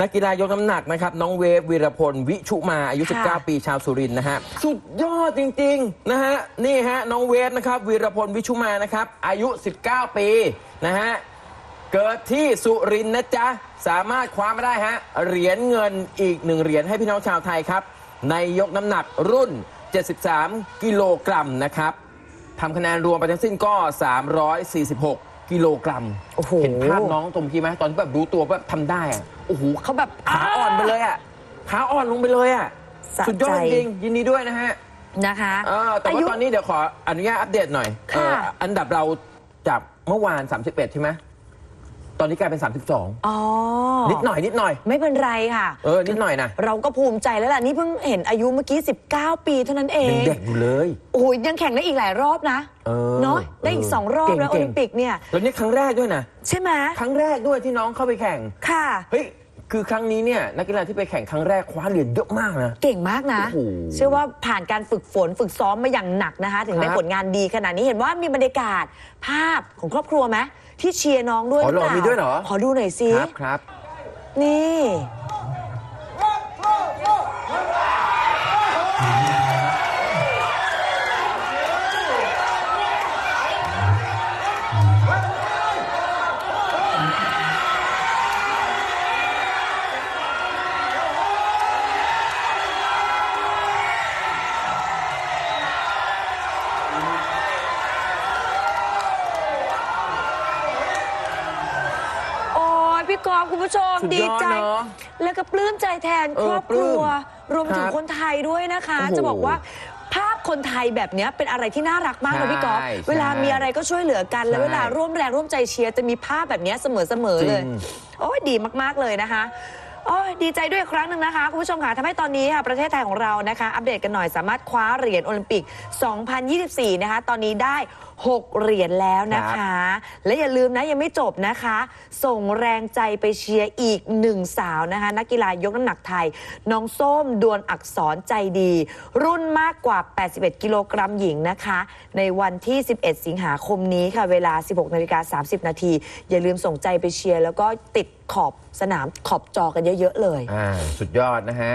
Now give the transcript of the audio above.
นักกีฬายกน้ำหนักนะครับ น้องเวฟวีรพล วิชุมาอายุ ค่ะ 19 ปีชาวสุรินทร์นะฮะ สุดยอดจริงๆนะฮะ นี่ฮะ น้องเวฟนะครับวีรพล วิชุมานะครับ อายุ 19 ปีนะฮะ เกิดที่สุรินทร์นะจ๊ะ สามารถคว้ามาได้ฮะ เหรียญเงินอีกหนึ่งเหรียญให้พี่น้องชาวไทยครับ ในยกน้ำหนักรุ่น 73 กิโลกรัมนะครับทำคะแนนรวมไปทั้งสิ้นก็ 346 กิโลกรัมโอ้โห เห็นภาพน้องตรงกี้ไหมตอนที่แบบรู้ตัวแบบทำได้อะโอ้โหเขาแบบขาอ่อนไปเลยอะขาอ่อนลงไปเลยอะสะใจสุดยอดจริงยินดีด้วยนะฮะนะคะเออแต่ว่าตอนนี้เดี๋ยวขออนุญาตอัปเดตหน่อยค่ะ เอออันดับเราจากเมื่อวาน 31 ใช่ไหม ตอนนี้กลายเป็น 32 อ๋อนิดหน่อยนิดหน่อย ไม่เป็นไรค่ะ เออ นิดหน่อยนะ เราก็ภูมิใจแล้วล่ะ นี่เพิ่งเห็นอายุเมื่อกี้ 19 ปีเท่านั้นเองยังเด็กอยู่เลย โอ้ยยังแข่งได้อีกหลายรอบนะเออเนาะได้อีกเออสองรอบเก่งแล้วโอเก่ง ลิมปิกเนี่ย แล้วนี่ครั้งแรกด้วยนะ ใช่ไหมครั้งแรกด้วยที่น้องเข้าไปแข่ง ค่ะ เฮ้ย คือครั้งนี้เนี่ยนักกีฬาที่ไปแข่งครั้งแรกคว้าเหรียญเยอะมากนะ เก่งมากนะ โอ้โหเชื่อว่าผ่านการฝึกฝนฝึกซ้อมมาอย่างหนักนะคะ ถึงได้ครับ ผลงานดีขนาดนี้เห็นว่ามีบรรยากาศภาพของครอบครัวไหม ที่เชียร์น้องด้วยอ๋อหรือเปล่าเหรอมีด้วยเหรอ ขอดูหน่อยสิครับครับ นี่ พี่กอฟคุณผู้ชมสุดดียอดใจ เนอะแล้วก็ปลื้มใจแทนเออครอบครัว ปลื้มรวมถึงครับคนไทยด้วยนะคะ โอ้โหจะบอกว่าภาพคนไทยแบบเนี้ยเป็นอะไรที่น่ารักมากนะพี่กอฟใช่เวลามีอะไรก็ช่วยเหลือกัน แล้วใช่เวลาร่วมแรงร่วมใจเชียร์จะมีภาพแบบเนี้ยเสมอๆเลย จริง โอ้ยดีมากๆเลยนะคะ โอ้ยดีใจด้วยอีกครั้งหนึ่งนะคะ คุณผู้ชมค่ะทำให้ตอนนี้ค่ะประเทศไทยของเรานะคะ อัปเดตกันหน่อยสามารถคว้าเหรียญโอลิมปิก 2024 นะคะ ตอนนี้ได้ 6 เหรียญแล้วนะคะ และอย่าลืมนะยังไม่จบนะคะ ส่งแรงใจไปเชียร์อีกหนึ่งสาวนะคะ นักกีฬายกน้ำหนักไทย น้องส้มดวลอักษรใจดี รุ่นมากกว่า 81 กิโลกรัมหญิงนะคะ ในวันที่ 11 สิงหาคมนี้ค่ะเวลา 16นาฬิกา30 นาทีอย่าลืมส่งใจไปเชียร์แล้วก็ติดขอบสนามขอบจอกันเยอะ ๆ เลย อ่า สุดยอดนะฮะ